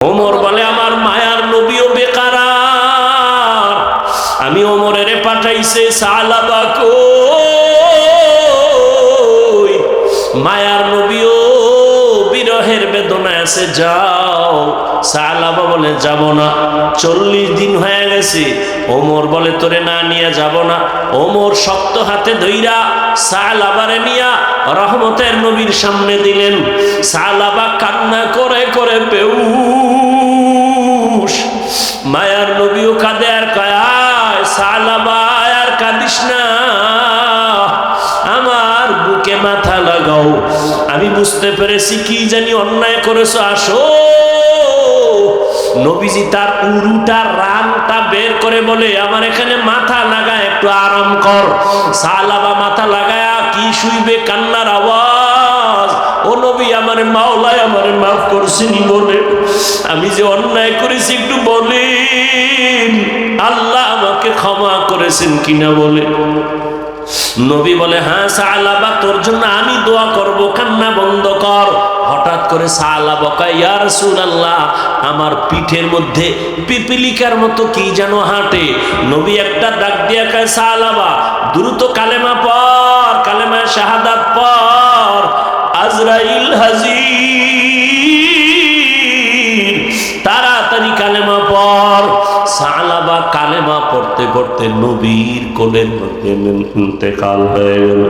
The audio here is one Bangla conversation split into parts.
ওমর বলে আমার মায়ার নবীও বেকার আমি ওমরের পাঠাইছে সালাবা বলে, যাব না। চল্লিশ দিন হয়ে গেছে। ওমর বলে, তোরে না নিয়ে যাব না। ওমর শক্ত হাতে ধইরা সালাবারে নিয়া রহমতের নবীর সামনে দিলেন। সালাবা কান্না করে করে বেউস মায়ার নবীও কাঁদে আর কায় সালাবা আর কাঁদিস না। আমার বুকে মাথা লাগাও। আমি বুঝতে পেরেছি কি জানি অন্যায় করেছ, আসো। নবীজি তার উরুটা, রানটা বের করে বলে, আমার এখানে মাথা লাগায় একটু আরাম কর। সালাবা মাথা লাগায়, কি শুইবে কান্নার আওয়াজ? ও নবী, আমার মাওলায় আমার মাফ করছেন বলে। আমি যে অন্যায় করেছি, একটু বলেন। আল্লাহ আমাকে ক্ষমা করেছেন কিনা বলে। নবী বলে হ্যাঁ সালাবা তোর জন্য আমি দোয়া করব, কান্না বন্ধ কর। হঠাৎ করে সালাবা কয়, ইয়া রাসূলুল্লাহ, আমার পিঠের মধ্যে পিপিলিকার মতো কি যেন হাঁটে? নবী একটা ডাক দিয়া কয় সালাবা দ্রুত কালেমা পর কালেমা শাহাদাত পর আজরাইল হাজির, তাড়াতাড়ি কালেমা পর সালাবা কালেমা পড়তে পড়তে নবীর কোলের মধ্যে ইন্তেকাল হয়ে গেল।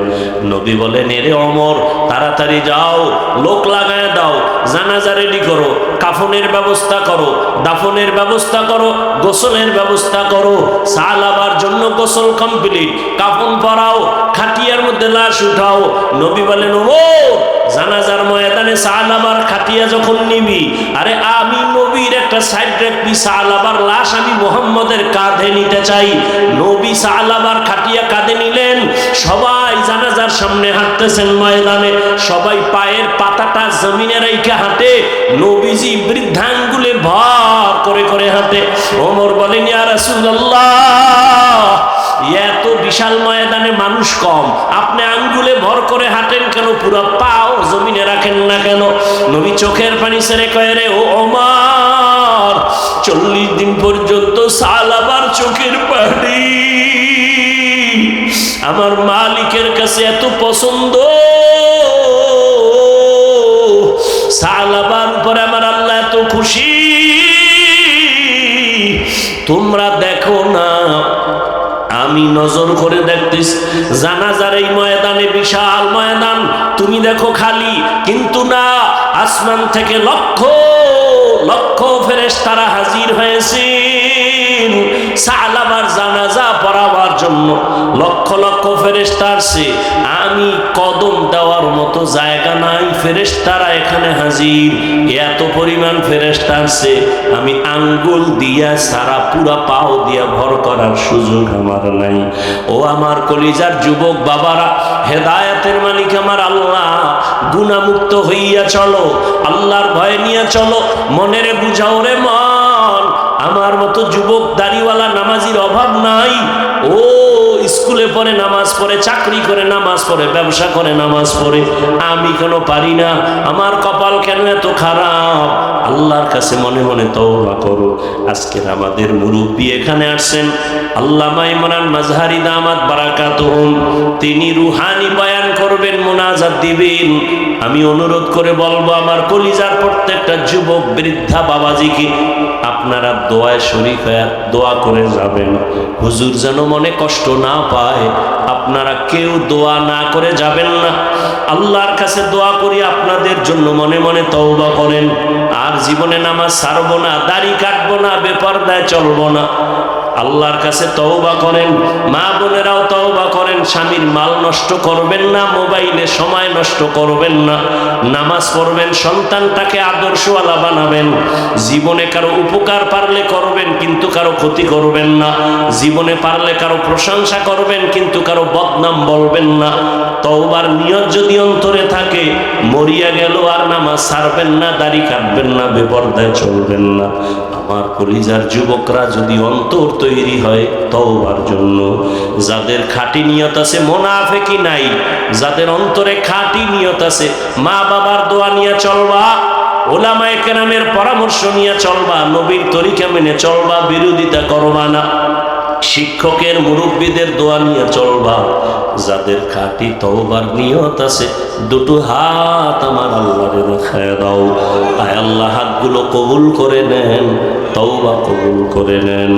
নবী বলেন, এরে অমর, তাড়াতাড়ি যাও, লোক লাগায় দাও, জানাজা রেডি করো, কাফনের ব্যবস্থা করো, দাফনের ব্যবস্থা করো, গোসলের ব্যবস্থা করো। সালাবার জন্য গোসল কমপ্লিট কাফন পরাও, খাটিয়ার মধ্যে লাশ উঠাও। নবী বলেন ও জানাজার ময়দানে সালাবার খাটিয়া যখন নিবি, আরে আমি নবীর একটা সাইড রাখবি সালাবার লাশ আমি মোহাম্মদের কাঁধে নিতে চাই। নবী সালাবার খাটিয়া কাঁধে নিলেন, সবাই জানাজার সামনে হাঁটতেছেন ময়দানে, সবাই পায়ের পাতাটা জমিনে রেখে হাঁটে, নবীজি বৃদ্ধাঙ্গুলে ভর করে করে হাঁটে। ওমর বলেন, ইয়া রাসূলুল্লাহ এত বিশাল ময়দানে মানুষ কম। আপনি আঙ্গুলে ভর করে হাঁটেন কেন? পুরো পাও জমিনে রাখেন না কেন? নবী চোখের পানি সেরে কয়ে রে, ও অমার, চল্লিশ দিন পর্যন্ত সাল আবার চোখের পানি। আমার মালিকের কাছে এত পছন্দ। সালাবার উপরে আমার আল্লাহ এত খুশি। তোমরা দেখো না আমি নজর করে দেখতিস জানাজার এই ময়দানে বিশাল ময়দান। তুমি দেখো খালি, কিন্তু না, আসমান থেকে লক্ষ লক্ষ ফেরেশ তারা হাজির হয়েছে। আমি কদম দেওয়ার মতো জায়গা নাই ফেরেস্তারা এখানে হাজির। এত পরিমাণ ফেরেস্তা আসছে, আমি আঙ্গুল দিয়া, সারা পুরা পাও দিয়া ভর করার সুযোগ আমার নাই। ও আমার কলিজার যুবক বাবারা, হেদায়াতের মালিক আমার আল্লাহ গুণামুক্ত হইয়া চলো, আল্লাহর ভয় নিয়ে চলো, মনের বুঝাও রে মন আমার মতো যুবক দাড়িওয়ালা নামাজির অভাব নাই। ও, স্কুলে পড়ে নামাজ পড়ে, চাকরি করে নামাজ পড়ে, ব্যবসা করে নামাজ পড়ে, আমি কেন পারি না। আমার কপাল কেন এত খারাপ? আল্লাহর কাছে মনে মনে তওবা করো। আজকের আমাদের মুরব্বী এখানে আসছেন আল্লামা ইমরান মাজহারি দামাত বারাকাতুহুম। তিনি রুহানি বয়ান করবেন, মোনাজাত দিবেন। আমি অনুরোধ করে বলব, আমার কলিজার প্রত্যেকটা যুবক, বৃদ্ধা, বাবাজিকে আপনারা দোয়ায় হয়ে দোয়া করে যাবেন। হুজুর যেন মনে কষ্ট না পায়, আপনারা কেউ দোয়া না করে যাবেন না। আল্লাহর কাছে দোয়া করি, আপনাদের জন্য মনে মনে তওবা করেন। আর জীবনে নামাজ ছাড়বো না, দাড়ি কাটবো না, বেপরদায় চলবো না। আল্লাহর কাছে তওবা করেন, মা বোনেরাও তওবা করেন, স্বামীর মাল নষ্ট করবেন না, মোবাইলে সময় নষ্ট করবেন না, নামাজ পড়বেন, সন্তানটাকে আদর্শওয়ালা বানাবেন, জীবনে কারও উপকার পারলে করবেন, কিন্তু কারও ক্ষতি করবেন না, জীবনে পারলে কারও প্রশংসা করবেন, কিন্তু কারও বদনাম বলবেন না, তওবার নিয়ত যদি অন্তরে থাকে, মরিয়া গেল আর নামাজ ছাড়বেন না, দাড়ি কাটবেন না, বেপর্দায় চলবেন না। আমার কলিজার যুবকরা যদি অন্তর তৈরি হয় তওবার জন্য। যাদের খাঁটি নিয়ত আছে মোনাফেকি নাই। যাদের অন্তরে খাঁটি নিয়ত আছে মা বাবার দোয়া নিয়ে চলবা, ওলামায়ে কেরামের পরামর্শ নিয়ে চলবা, নবীর তরিকা মেনে চলবা, বিরোধিতা করবা না। শিক্ষকের মুরব্বীদের দোয়া নিয়ে চলবা যাদের খাঁটি তওবার নিয়ত আছে, দুটো হাত আমার আল্লাহরে দেখায় দাও। আয় আল্লাহ, হাতগুলো কবুল করে নেন, তওবা কবুল করে নেন।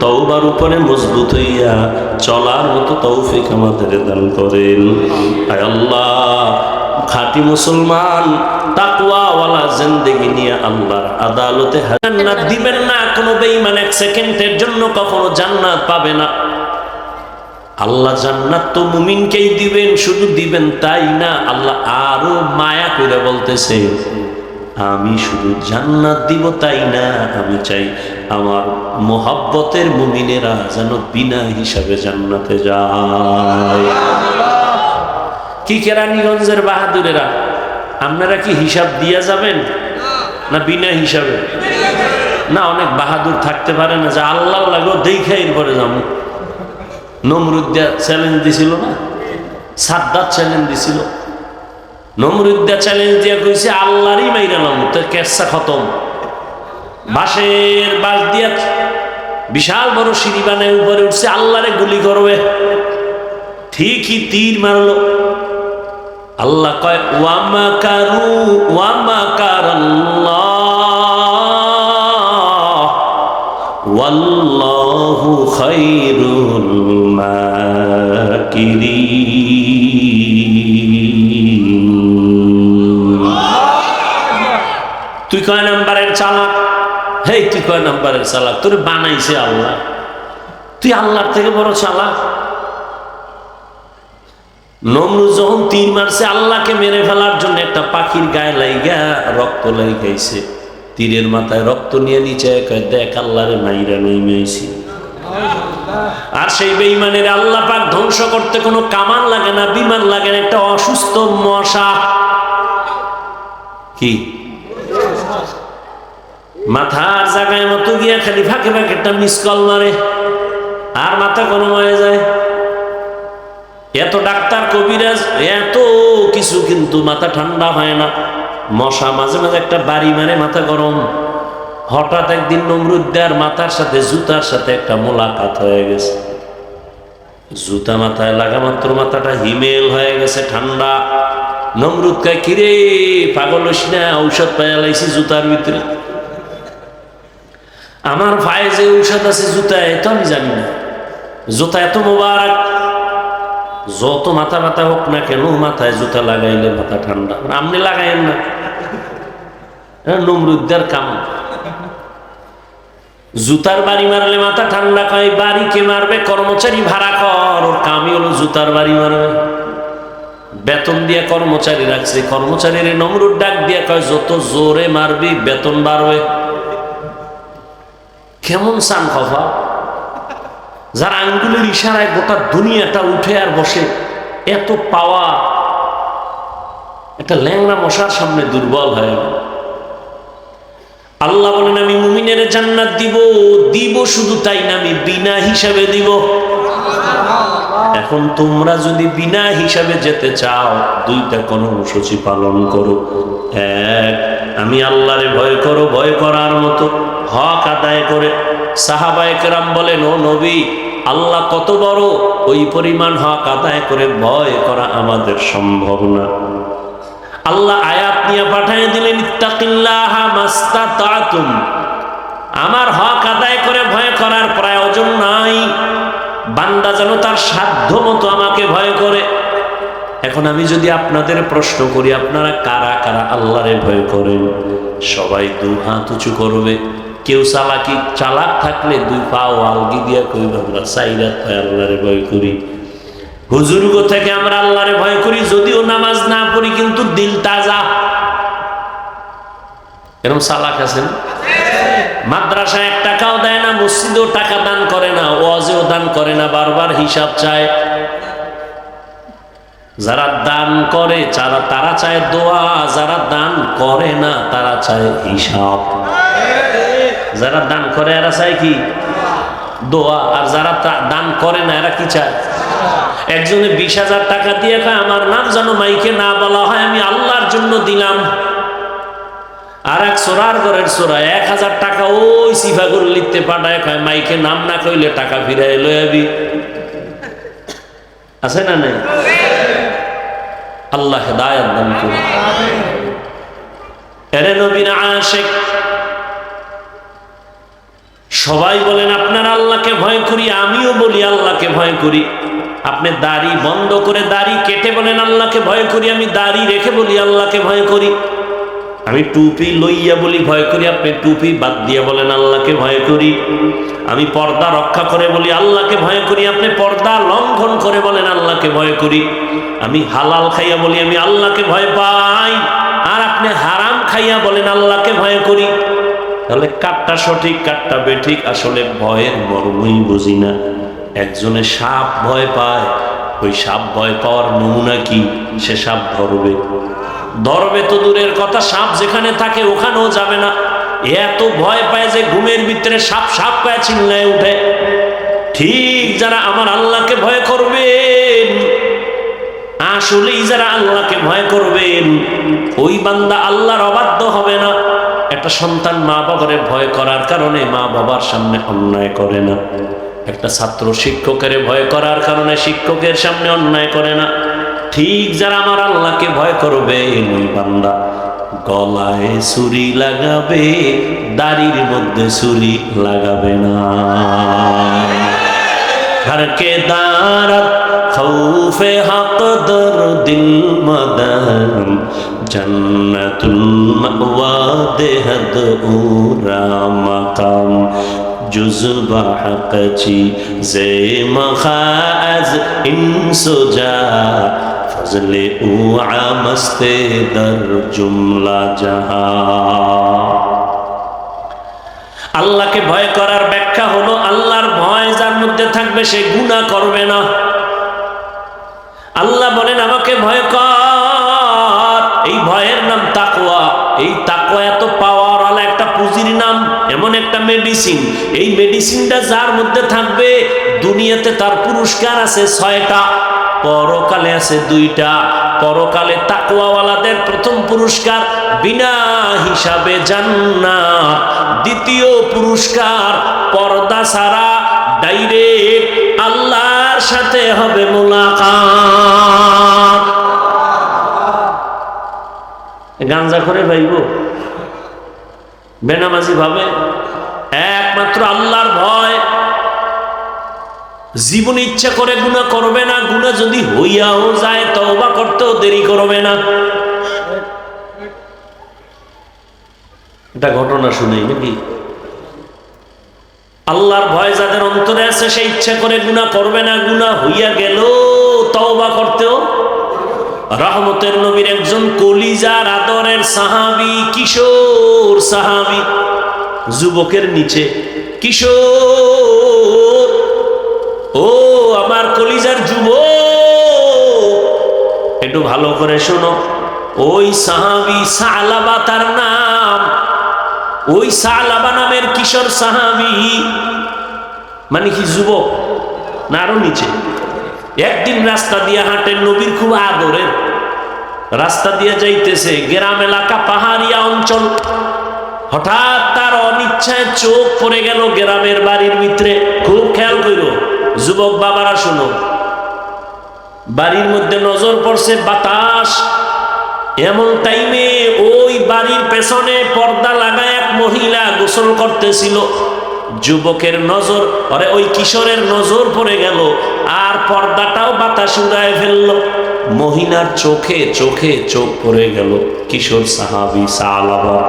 তওবার উপরে মজবুত হইয়া চলার মতো তৌফিক আমাদের দান করেন। আয় আল্লাহ খাঁটি মুসলমান, তাকওয়াওয়ালা জিন্দেগি নিয়ে আল্লাহর আদালতে জান্নাত দিবেন না, কোনো বেঈমান এক সেকেন্ডের জন্য কখনো জান্নাত পাবে না। আল্লাহ জান্নাত তো মুমিনকেই দিবেন, শুধু দিবেন তাই না, আল্লাহ আরও মায়া করে বলতেছে, আমি শুধু জান্নাত দিব তাই না, আমি চাই আমার মোহাব্বতের মুমিনেরা যেন বিনা হিসাবে জান্নাতে যায়। কি কেরানীগঞ্জের বাহাদুরেরা, আপনারা কি হিসাব দিয়া যাবেন? না বিনা হিসাবে? না, অনেক বাহাদুর থাকতে পারে না, যে আল্লাহ লাগো দেখে এরপরে যাব। নমরুদ্দা চ্যালেঞ্জ দিছিল না? সাদ্দাত চ্যালেঞ্জ দিছিল। নমরুদ্দা চ্যালেঞ্জ দিয়া কইছে, আল্লাহরই মাইরালাম তো কেসা খতম। বাঁশের বাঁশ দিয়া বিশাল বড় সিঁড়ি বানায় উপরে উঠছে, আল্লাহরে গুলি করবে। ঠিকই তীর মারলো। আল্লাহ কয়, ওয়ামা কারু, ওয়ামা মাকিরিন। তুই কয় নাম্বারের চালাক? হেই, তুই কয় নাম্বারের চালাক? তোর বানাইছে আল্লাহ। তুই আল্লাহর থেকে বড় চালাক? নমরুদ যখন তীর মারছে, আল্লাহকে মেরে ফেলার জন্য একটা পাখির গায়ে লাইগা রক্ত লাইগাইছে তীরের মাথায় রক্ত নিয়ে নিচে দেখ আল্লাহরে মাইরা নেমেছি আর সেই বেইমানের আল্লাহ পাক ধ্বংস করতে কোনো কামান লাগে না, বিমান লাগে না, একটা অসুস্থ মশা। কি? মাথার জায়গায় মতো গিয়া খালি ফাঁকে ফাঁকে একটা মিস কল মারে, আর মাথা কোনো হয়ে যায়। এত ডাক্তার কবিরাজ, এত কিছু কিন্তু মাথা ঠান্ডা হয় না। মশা মাঝে মাঝে একটা বাড়ি মারে মাথা গরম। হঠাৎ একদিন নমরুদ্দার মাথার সাথে, জুতার সাথে একটা মোলাকাত হয়ে গেছে। জুতা মাথায় লাগা মাত্র মাথাটা হিমেল হয়ে গেছে, ঠান্ডা। নমরুদ কয়, কিরে, পাগল হইস না, ঔষধ পাইয়া লাইছি জুতার ভিতরে? আমার ভাই যে ঔষধ আছে জুতায় তো আমি জানি না। জুতা এত মোবারক যত মাথা ব্যথা হোক না কেন, মাথায় জুতা লাগাইলে মাথা ঠান্ডা। আপনি লাগাইন না। নমরুদ্দার কাম। জুতার বাড়ি মারলে মাথা ঠান্ডা কয় বাড়ি কে মারবে, কর্মচারী ভাড়া কর। ওর কামই হলো জুতার বাড়ি মারবে। বেতন দিয়ে কর্মচারী রাখছে। কর্মচারীর নমরুদ ডাক দিয়ে কয়, যত জোরে মারবি, বেতন বাড়বে। কেমন সান খফা? যার আঙ্গুলের ইশারায় গোটা দুনিয়াটা উঠে আর বসে, এত পাওয়া, একটা ল্যাংরা মশার সামনে দুর্বল হয়ে গেল। আল্লাহ বলেন, আমি মুমিনের জান্নাত দিব দিব শুধু তাই না, আমি বিনা হিসাবে দিব। এখন তোমরা যদি বিনা হিসাবে যেতে চাও, দুইটা কর্মসূচি পালন করো। এক, আমি আল্লাহরে ভয় করো, ভয় করার মতো হক আদায় করে সাহাবায়করাম বলেন, ও নবী, আল্লাহ কত বড়, ওই পরিমাণ হক আদায় করে ভয় করা আমাদের সম্ভব না। আল্লাহ আয়াত নিয়ে দিলেন আমার হক আদায় করে ভয় করার প্রয়োজন নাই। বান্দা যেন তার সাধ্য মতো আমাকে ভয় করে। এখন আমি যদি আপনাদের প্রশ্ন করি, আপনারা কারা কারা আল্লাহরে ভয় করেন? সবাই দু হাত উঁচু করবে। কেউ চালাকি, চালাক থাকলে দুই পাও আলগি দিয়া কইব, আমরা সাইরাত পায় আল্লাহরে ভয় করি। হুজুর্গ থেকে আমরা আল্লাহরে ভয় করি, যদিও নামাজ না পড়ি, কিন্তু দিল তাজা। এরকম সালাক আছেন? মাদ্রাসা এক টাকাও দেয় না, মসজিদেও টাকা দান করে না, ওয়াজেও দান করে না, বারবার হিসাব চায়। যারা দান করে তারা চায় দোয়া, যারা দান করে না, তারা চায় হিসাব। যারা দান করে, এরা চায় কি? দোয়া। আর যারা দান করে না, এরা কি চায়? একজনে বিশ হাজার টাকা দিয়ে আমার নাম যেন মাইকে না বলা হয়, আমি আল্লাহর জন্য দিলাম। আর এক সোরার ঘরের সোরা, এক হাজার টাকা ওই সিফাগুলো লিখতে পাঠায়, কয়, মাইকে নাম না কইলে টাকা ফিরাই লই আবি। আছে না নাই? আল্লাহ হেদায়াত দান করুন। এরে নবীন আশেক সবাই বলেন, আপনার আল্লাহকে ভয় করি, আমিও বলি আল্লাহকে ভয় করি। আপনি দাড়ি বন্ধ করে দাড়ি কেটে বলেন, আল্লাহকে ভয় করি, আমি দাড়ি রেখে বলি আল্লাহকে ভয় করি। আমি টুপি লইয়া বলি, ভয় করি। আপনি টুপি বাদ দিয়ে বলেন, আল্লাহকে ভয় করি। আমি পর্দা রক্ষা করে বলি, আল্লাহকে ভয় করি। আপনি পর্দা লঙ্ঘন করে বলেন, আল্লাহকে ভয় করি। আমি হালাল খাইয়া বলি, আমি আল্লাহকে ভয় পাই। আর আপনি হারাম খাইয়া বলেন, আল্লাহকে ভয় করি। তাহলে কাঠটা সঠিক কাঠটা বেঠিক, আসলে ভয়ের মর্মই বুঝি না। একজনে সাপ ভয় পায়, ওই সাপ ভয় পাওয়ার নমুনা কি? সে সাপ ধরবে। ধরবে তো দূরের কথা, সাপ যেখানে থাকে ওখানেও যাবে না। এত ভয় পায় যে ঘুমের ভিতরে সাপ সাপ পায় চিল্লায় উঠে। ঠিক যারা আমার আল্লাহকে ভয় করবেন, আসলেই যারা আল্লাহকে ভয় করবেন, ওই বান্দা আল্লাহর অবাধ্য হবে না। একটা সন্তান মা বাবারে ভয় করার কারণে মা বাবার সামনে অন্যায় করে না। একটা ছাত্র শিক্ষকের ভয় করার কারণে শিক্ষকের সামনে অন্যায় করে না। ঠিক যারা আমার আল্লাহকে ভয় করবে ওই বান্দা। গলায় ছুরি লাগাবে, দাড়ির মধ্যে ছুরি লাগাবে না। ঘরকে দাঁড়াত, খৌফে হাত দর দিল মদন। জান্নাতুল মাওয়া, দেহদ উরা মাকাম। جزبہ حقچی زیم خاز ان سجا فضل اوعا مست در جملہ جہاں আল্লাহকে ভয় করার ব্যাখ্যা হলো, আল্লাহর ভয় যার মধ্যে থাকবে সে গুণা করবে না। আল্লাহ বলেন, আমাকে ভয় কর এই তাকওয়া এত পাওয়ার একটা পুঁজির নাম, এমন একটা মেডিসিন এই মেডিসিনটা যার মধ্যে থাকবে, দুনিয়াতে তার পুরস্কার আছে ছয়টা, পরকালে আছে দুইটা। পরকালে তাকওয়াওয়ালাদের প্রথম পুরস্কার বিনা হিসাবে জান্নাত। দ্বিতীয় পুরস্কার পর্দা ছাড়া ডাইরেক্ট আল্লাহর সাথে হবে মোলাকাত। গাঞ্জা করে ভাইব বেনামাজি ভাবে একমাত্র আল্লাহর ভয়। জীবন ইচ্ছা করে গুণা করবে না গুণা যদি হইয়াও যায়, তওবা করতেও দেরি করবে না। এটা ঘটনা শুনেই নাকি? আল্লাহর ভয় যাদের অন্তরে আছে, সে ইচ্ছা করে গুণা করবে না গুণা হইয়া গেল রহমতের নবীর একজন কলিজার আদরের সাহাবি, কিশোর সাহাবি। যুবকের নিচে, কিশোর। ও আমার কলিজার যুব একটু ভালো করে শোনো। ওই সাহাবি সালাবা তার নাম। ওই সালাবা নামের কিশোর সাহাবি মানে কি যুবক না আরও নিচে? একদিন রাস্তা দিয়ে হাঁটেন নবীর খুব আদরের। রাস্তা দিয়ে যাইতেছে গ্রাম এলাকা, পাহাড়িয়া অঞ্চল। হঠাৎ তার অনিচ্ছায় চোখ পড়ে গেল গ্রামের বাড়ির ভিতরে। খুব খেয়াল কইল যুবক বাবারা শুনো, বাড়ির মধ্যে নজর পড়ছে বাতাস। এমন টাইমে ওই বাড়ির পেছনে পর্দা লাগায় এক মহিলা গোসল করতেছিল। যুবকের নজর, আরে ওই কিশোরের নজর পড়ে গেল, আর পর্দাটাও বাতাস উড়ায় ফেলল। মহিলার চোখে চোখে চোখ পড়ে গেল কিশোর সাহাবি সালাবা।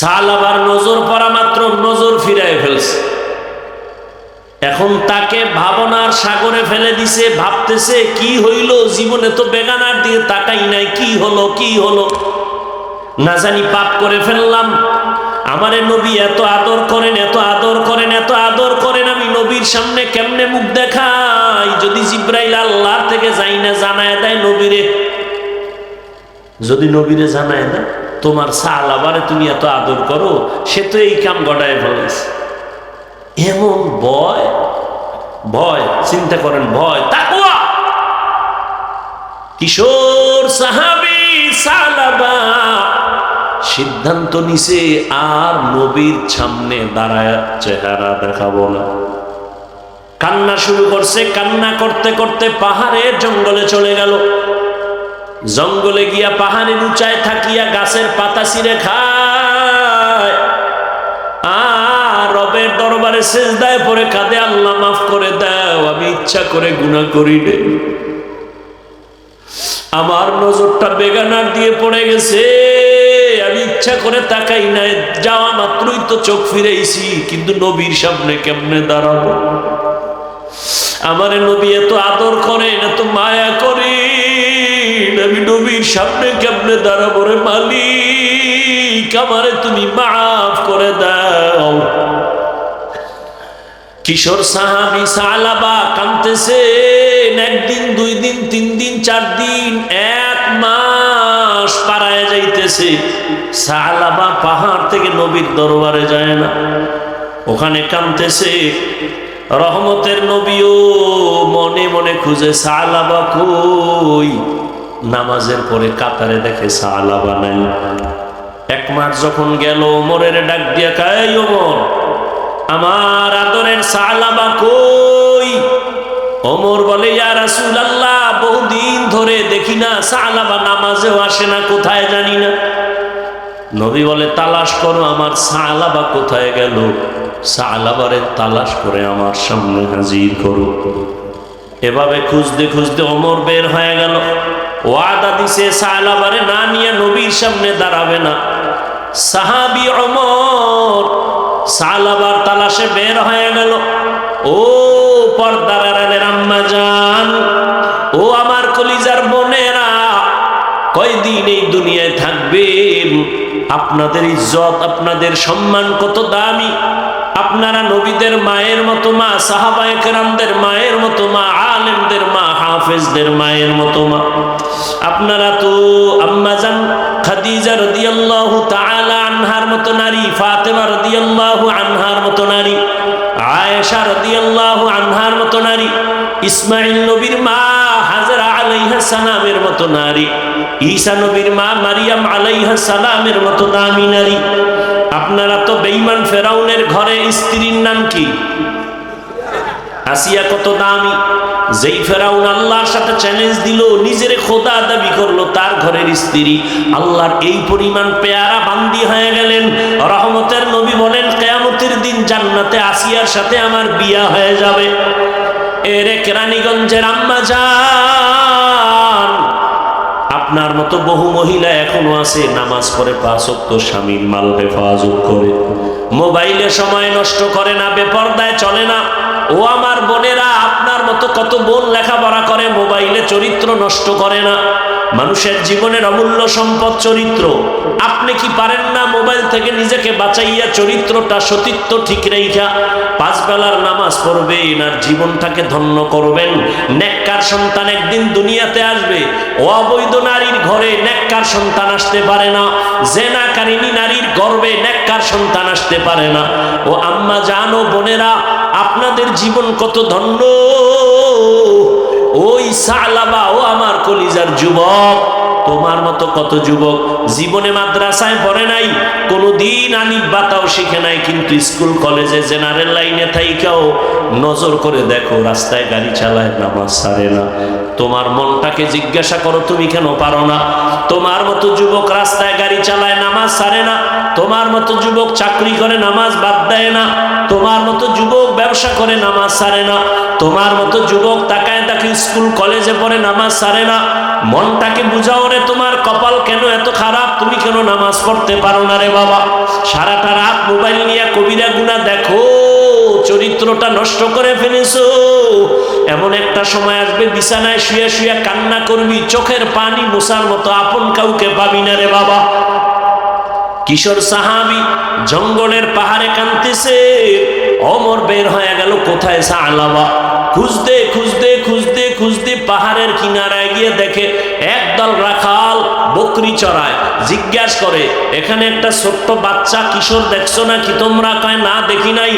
সালাবার নজর পড়া মাত্র নজর ফিরায় ফেলছে। এখন তাকে ভাবনার সাগরে ফেলে দিছে, ভাবতেছে, কি হইল? জীবনে তো বেগানার দিয়ে তাকাই নাই, কি হলো কি হলো? না জানি পাপ করে ফেললাম আমারে নবী এত আদর করেন, এত আদর করেন, এত আদর করেন, আমি নবীর সামনে কেমনে মুখ দেখাই? যদি জিব্রাইল আল্লাহ থেকে যাই না, জানায় দেয় নবীরে। যদি নবীরে জানায় দেয় তোমার সাল আবারে তুমি এত আদর করো, সে তো এই কাম গড়ায় ফেলেছে এমন ভয় ভয়, চিন্তা করেন, ভয় তাকুয়া কিশোর সাহাবি সালাবা সিদ্ধান্ত নিছে, আর নবীর সামনে দাঁড়ায় চেহারা দেখাবো না। কান্না শুরু করছে, কান্না করতে করতে পাহাড়ের জঙ্গলে চলে গেল। জঙ্গলে গিয়া পাহাড়ের উঁচায় থাকিয়া গাছের পাতা ছিঁড়ে খায়। আর রবের দরবারে সেজদায় পরে কাঁদে, আল্লাহ মাফ করে দাও, আমি ইচ্ছা করে গুণা করি রে আমার নজরটা বেগানার দিয়ে পড়ে গেছে। ইচ্ছা করে তাকাই নাই, যাওয়া মাত্রই তো চোখ ফিরেছি কিন্তু নবীর সামনে কেমনে দাঁড়াবো? আমারে নবী এত আদর করেন, এত মায়া করেন, আমি নবীর সামনে কেমনে দাঁড়াবো রে মালিক? আমারে তুমি মাফ করে দাও। কিশোর সাহাবি সালাবা কানতেছেন একদিন, দুই দিন, তিন দিন, চার দিন, এক মাস পাড়ায় যাইতেছে। সালাবা পাহাড় থেকে নবীর দরবারে যায় না। ওখানে কানতেছে, রহমতের নবীও মনে মনে খুঁজে, সালাবা কই? নামাজের পরে কাতারে দেখে, সালাবা নাই। এক মাস যখন গেল, ওমরের ডাক দিয়া কাই ওমর, আমার আদরের সালাবা কই? ওমর বলে, ইয়া রাসূল আল্লাহ বহুদিন ধরে দেখি না সালাবা নামাজেও আসে না, কোথায় জানি না। নবী বলে, তালাশ করো আমার সালাবা কোথায় গেল? সালাবারে তালাশ করে আমার সামনে হাজির করো। এভাবে খুঁজতে খুঁজতে অমর বের হয়ে গেল। ওয়াদা দিছে সালাবারে না নিয়ে নবীর সামনে দাঁড়াবে না। সাহাবি অমর সালাবার তালাশে বের হয়ে গেল। ও পর্দার আম্মা যান আপনাদের ইজ্জত, আপনাদের সম্মান কত দামি। আপনারা নবীদের মায়ের মতো মা, সাহাবায়ে কেরামদের মায়ের মতো মা, আলেমদের মা, হাফেজদের মায়ের মতো মা। আপনারা তো আম্মাজান খাদিজা রাদিয়াল্লাহু তাআলা আনহার মতো নারী, ফাতেমা রাদিয়াল্লাহু আনহার মতো নারী, আয়েশা রাদিয়াল্লাহু আনহার মতো নারী ইসমাইল নবীর মা আলাইহা সালামের মতো নারী। ঈসা নবীর মা মারিয়াম আলাইহা সালামের মতো দামি নারী। আপনারা তো ফেরাউনের ঘরে স্ত্রীর নাম কি? আসিয়া কত দামি। যেই ফেরাউন আল্লাহর সাথে চ্যালেঞ্জ দিল, নিজের খোদা দাবি করল, তার ঘরের স্ত্রী। আল্লাহর এই পরিমাণ পেয়ারা বান্দি হয়ে গেলেন। রহমতের নবী বলেন, কেয়ামতের দিন জান্নাতে আসিয়ার সাথে আমার বিয়া হয়ে যাবে। এরে কেরানীগঞ্জের আম্মা যান। আপনার মতো বহু মহিলা এখনও আছে, নামাজ পড়ে পাঁচক্ত স্বামীর মাল হেফাজত করে। মোবাইলে সময় নষ্ট করে না, বেপর্দায় চলে না। ও আমার বোনেরা, আপনার মতো কত বোন লেখাপড়া করে, মোবাইলে চরিত্র নষ্ট করে না। মানুষের জীবনের অমূল্য সম্পদ চরিত্র। আপনি কি পারেন না মোবাইল থেকে নিজেকে বাঁচাইয়া চরিত্রটা সতীত্ব ঠিক রেখা পাঁচ বেলার নামাজ পড়বেন আর জীবনটাকে ধন্য করবেন। নেককার সন্তান একদিন দুনিয়াতে আসবে। অবৈধ নারীর ঘরে নেককার সন্তান আসতে পারে না। জেনাকারিনী নারীর গর্বে নেককার সন্তান আসতে পারে না। ও আম্মা, জানো বোনেরা, আপনাদের জীবন কত ধন্য? ওই সালাবা ও আমার কলিজার যুবক। তোমার মতো কত যুবক জীবনে মাদ্রাসায় পড়ে নাই কোনো দিন আনিব বাতাও শিখে নাই, কিন্তু স্কুল, কলেজে, জেনারেল লাইনে থাইকাও নজর করে দেখো, রাস্তায় গাড়ি চালায় নামাজ সারে না। তোমার মনটাকে জিজ্ঞাসা করো, তুমি কেন পারো না? তোমার মতো যুবক রাস্তায় গাড়ি চালায় নামাজ সারে না। তোমার মতো যুবক চাকরি করে নামাজ বাদ দেয় না। তোমার মতো যুবক ব্যবসা করে নামাজ সারে না। তোমার মতো যুবক তাকায় তাকে স্কুল, কলেজে পড়ে নামাজ সারে না। মনটাকে বুঝাও রে তোমার কপাল কেন এত খারাপ? তুমি কেন নামাজ পড়তে পারো না রে বাবা? সারাটা রাত মোবাইল নিয়ে কবিরা গুনা দেখো, চরিত্রটা নষ্ট করে ফেলেছো। এমন একটা সময় আসবে বিছানায় শুয়ে শুয়ে কান্না করবি, চোখের পানি মুসার মতো আপন কাউকে পাবি না রে বাবা। কিশোর সাহাবি জঙ্গলের পাহাড়ে কানতেছে অমর বের হয়ে গেল, কোথায় সালাবা? খুঁজতে খুঁজতে খুঁজতে পাহাড়ের কিনারায় গিয়ে দেখে একদল রাখাল বকরি চড়ায়। জিজ্ঞাসা করে, এখানে একটা ছোট্ট বাচ্চা কিশোর দেখছ নাকি? তোমরা কয়, না, দেখি নাই।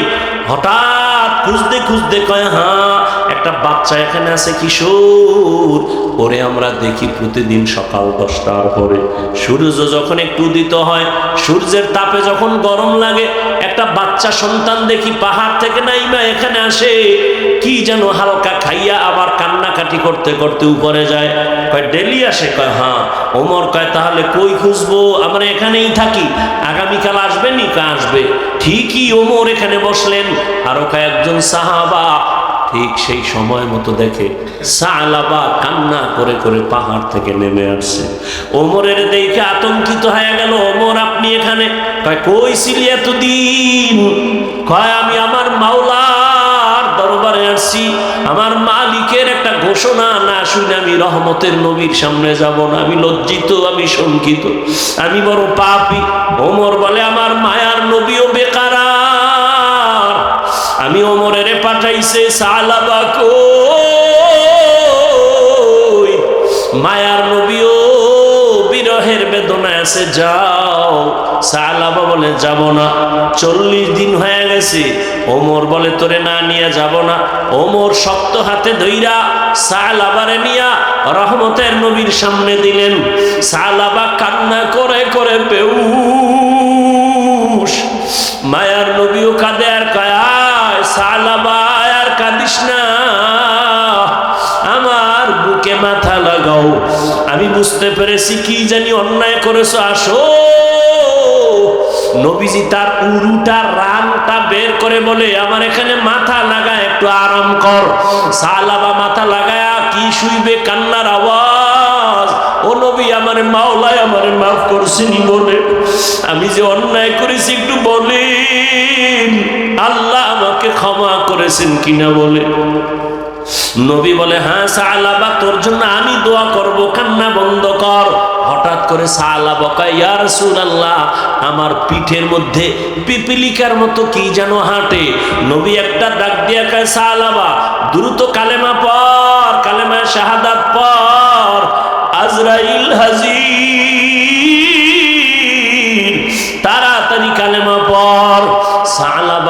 হঠাৎ খুঁজতে খুঁজতে কয় হ্যাঁ একটা বাচ্চা এখানে আছে কিশোর। ওরে আমরা দেখি প্রতিদিন সকাল দশটার পরে। সূর্য যখন একটু উদিত হয়, সূর্যের তাপে যখন গরম লাগে, একটা বাচ্চা সন্তান দেখি পাহাড় থেকে নাইমা এখানে আসে। কি যেন হালকা খাইয়া আবার কান্নাকাটি করতে করতে উপরে যায়। কয়, ডেলি আসে? কয় হ্যাঁ। ওমর কয়, তাহলে কই খুঁজবো আমরা এখানেই থাকি। আগামীকাল আসবে নি? কা আসবে। ঠিকই ওমর এখানে বসলেন। আরও কয়েকজন সাহাবা ঠিক সেই সময় মতো দেখে সালাবা কান্না করে করে পাহাড় থেকে নেমে আসছে। ওমরের দেখে আতঙ্কিত হয়ে গেল, ওমর, আপনি এখানে? কই ছিলি এতদিন? কয়, আমি আমার মাওলার দরবারে আসছি আমার মালিকের একটা ঘোষণা, না শুনে আমি রহমতের নবীর সামনে যাব না, আমি লজ্জিত, আমি শঙ্কিত, আমি বড় পাপি। ওমর বলে, আমার মায়ার নবীও বেকারার আমি ওমরের পাঠাইছে, সালাবা মায়ার নবীও বিরহের বেদনা আছে যাও। সালাবা বলে, যাব না। চল্লিশ দিন হয়ে গেছে। ওমর বলে, তোরে না নিয়ে যাব না। ওমর শক্ত হাতে ধইরা সালাবারে নিয়া রহমতের নবীর সামনে দিলেন। সালাবা কান্না করে করে পেউ মায়ার নবীও কাঁদে আর কায় সালাবা আর কাঁদিস না। আমি বুঝতে পেরেছি কি জানি অন্যায় করেছ, আসো। নবীজি তার উরুটা, রানটা বের করে বলে, আমার এখানে মাথা লাগা, একটু আরাম কর। সালাবা মাথা লাগায়া, কি শুইবে কান্নার আওয়াজ? ও নবী, আমার মাওলায় আমার মাফ করছেনি বলে। আমি যে অন্যায় করেছি, একটু বলেন। আল্লাহ আমাকে ক্ষমা করেছেন কিনা বলে। নবী বলে হ্যাঁ সালাবা, তোর জন্য আমি দোয়া করব, কান্না বন্ধ কর। হঠাৎ করে সালাবা বকা ইয়া আল্লাহ আমার পিঠের মধ্যে পিপিলিকার মতো কি যেন হাঁটে। নবী একটা ডাক দিয়া কায়, সালাবা, দ্রুত কালেমা পর কালেমা শাহাদাত পর আজরাইল হাজির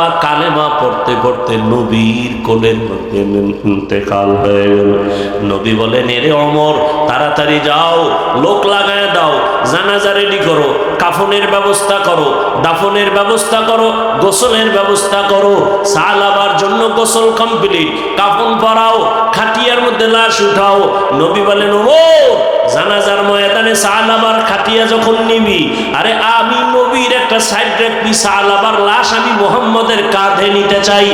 সালাবা কালেমা পড়তে পড়তে নবীর কোলের মধ্যে ইন্তেকাল হয়ে গেল। নবী বলেন, এরে অমর, তাড়াতাড়ি যাও, লোক লাগায় দাও, জানাজা রেডি করো, কাফনের ব্যবস্থা করো, দাফনের ব্যবস্থা করো, গোসলের ব্যবস্থা করো সালাবার জন্য গোসল কমপ্লিট কাফন পরাও, খাটিয়ার মধ্যে লাশ উঠাও। নবী বলেন ও জানাজার ময়দানে সালাবার খাটিয়া যখন নিবি, আরে আমি নবীর একটা সাইড পিসা আলাবার লাশ আমি মোহাম্মদের কাঁধে নিতে চাই।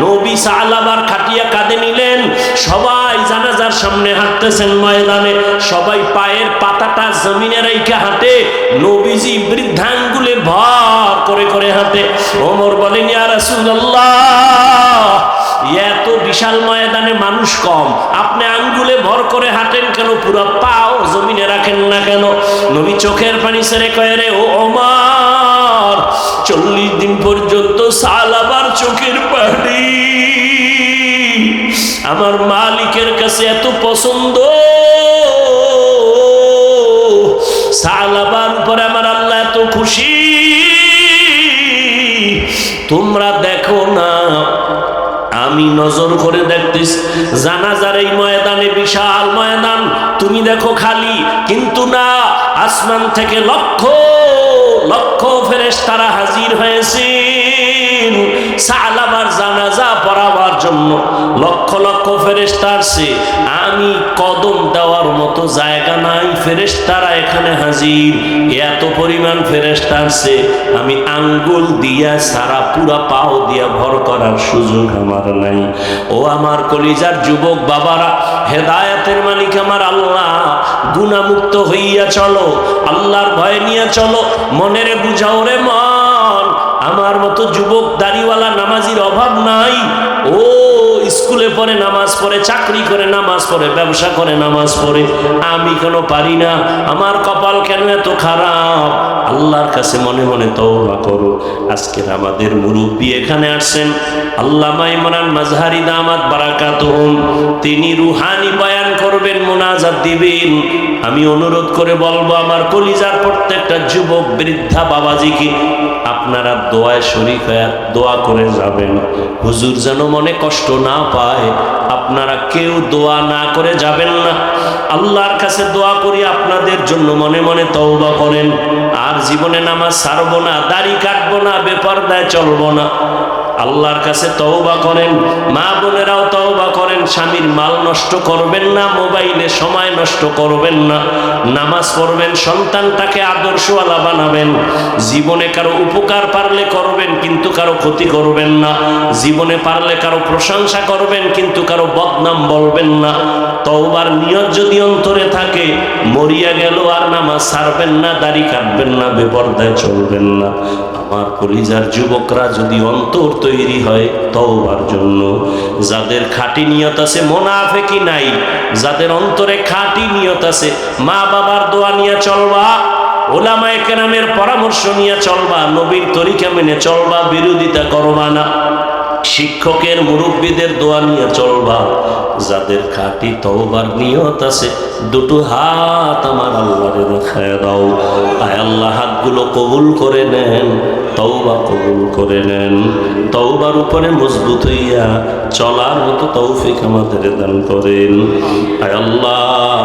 নবী সালাবার খাটিয়া কাঁধে নিলেন। সবাই জানাজার সামনে হাঁটতেছেন ময়দানে। সবাই পায়ের পাতাটা জমিনে রেখে হাঁটে। নবীজি বৃদ্ধাঙ্গুলে ভর করে করে হাঁটে। ওমর বলেন, ইয়া রাসূলুল্লাহ এত বিশাল ময়দানে মানুষ কম। আপনি আঙ্গুলে ভর করে হাঁটেন কেন? পুরো পাও জমিনে রাখেন না কেন? নবী চোখের পানি ছেড়ে কয়ে রে, ও অমার চল্লিশ দিন পর্যন্ত সাল আবার চোখের পানি। আমার মালিকের কাছে এত পছন্দ। সালাবার উপরে আমার আল্লাহ এত খুশি। তোমরা দেখো না আমি নজর করে দেখতিস জানাজার এই ময়দানে বিশাল ময়দান। তুমি দেখো খালি, কিন্তু না, আসমান থেকে লক্ষ লক্ষ ফেরেস তারা হাজির হয়েছে সালাবার জানাজা পড়াবার জন্য লক্ষ লক্ষ ফেরেশতা আসছে আমি কদম দেওয়ার মতো জায়গা নাই, ফেরেশতারা এখানে হাজির। এত পরিমাণ ফেরেশতা আসছে আমি আঙ্গুল দিয়া, সারা পুরা পাও দিয়া ভর করার সুযোগ আমার নাই। ও আমার কলিজার যুবক বাবারা, হেদায়াতের মালিক আমার আল্লাহ গুণামুক্ত হইয়া চলো, আল্লাহর ভয় নিয়ে চলো, মনের বুঝাও রে মন আমার মতো যুবক দাড়িওয়ালা নামাজির অভাব নাই। ও, স্কুলে পড়ে নামাজ পড়ে, চাকরি করে নামাজ পড়ে, ব্যবসা করে নামাজ পড়ে, আমি কেন পারি না। আমার কপাল কেন এত খারাপ? আল্লাহর কাছে মনে মনে তওবা করো। আজকের আমাদের মুরব্বী এখানে আসছেন। আল্লামা ইমরান মাজহারি দামাত বারাকাতুহুম। তিনি রুহানি করবেন মোনাজাত দিবেন। আমি অনুরোধ করে বলব, আমার কলিজার প্রত্যেকটা যুবক, বৃদ্ধা, বাবাজিকে আপনারা দোয়ায় শরীফ হয়ে দোয়া করে যাবেন। হুজুর যেন মনে কষ্ট না পায়, আপনারা কেউ দোয়া না করে যাবেন না। আল্লাহর কাছে দোয়া করি, আপনাদের জন্য মনে মনে তওবা করেন। আর জীবনে নামাজ ছাড়বো না, দাড়ি কাটবো না, বেপরদায় চলবো না। আল্লাহর কাছে তওবা করেন, মা বোনেরাও তওবা করেন, স্বামীর মাল নষ্ট করবেন না, মোবাইলে সময় নষ্ট করবেন না, নামাজ পড়বেন, সন্তানটাকে আদর্শওয়ালা বানাবেন, জীবনে কারও উপকার পারলে করবেন, কিন্তু কারও ক্ষতি করবেন না, জীবনে পারলে কারও প্রশংসা করবেন, কিন্তু কারও বদনাম বলবেন না, তওবার নিয়ত যদি অন্তরে থাকে, মরিয়া গেল আর নামাজ ছাড়বেন না, দাড়ি কাটবেন না, বেপর্দায় চলবেন না। আমার কলিজার যুবকরা যদি অন্তর তৈরি হয় তওবার জন্য। যাদের খাঁটি নিয়ত আছে মোনাফেকি নাই। যাদের অন্তরে খাঁটি নিয়ত আছে মা বাবার দোয়া নিয়ে চলবা, ওলামায়ে কেরামের পরামর্শ নিয়ে চলবা, নবীর তরিকা মেনে চলবা, বিরোধিতা করবা না। শিক্ষকের মুরব্বীদের দোয়া নিয়ে চলবা। যাদের খাঁটি তওবার নিয়ত আছে, দুটো হাত আমার আল্লাহরে দেখায় দাও। আয় আল্লাহ, হাতগুলো কবুল করে নেন, তওবা কবুল করে নেন। তওবার উপরে মজবুত হইয়া চলার মতো তৌফিক আমাদের দান করেন। আয় আল্লাহ,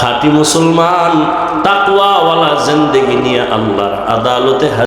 খাঁটি মুসলমান, তাকওয়াওয়ালা জিন্দেগি নিয়ে আল্লাহর আদালতে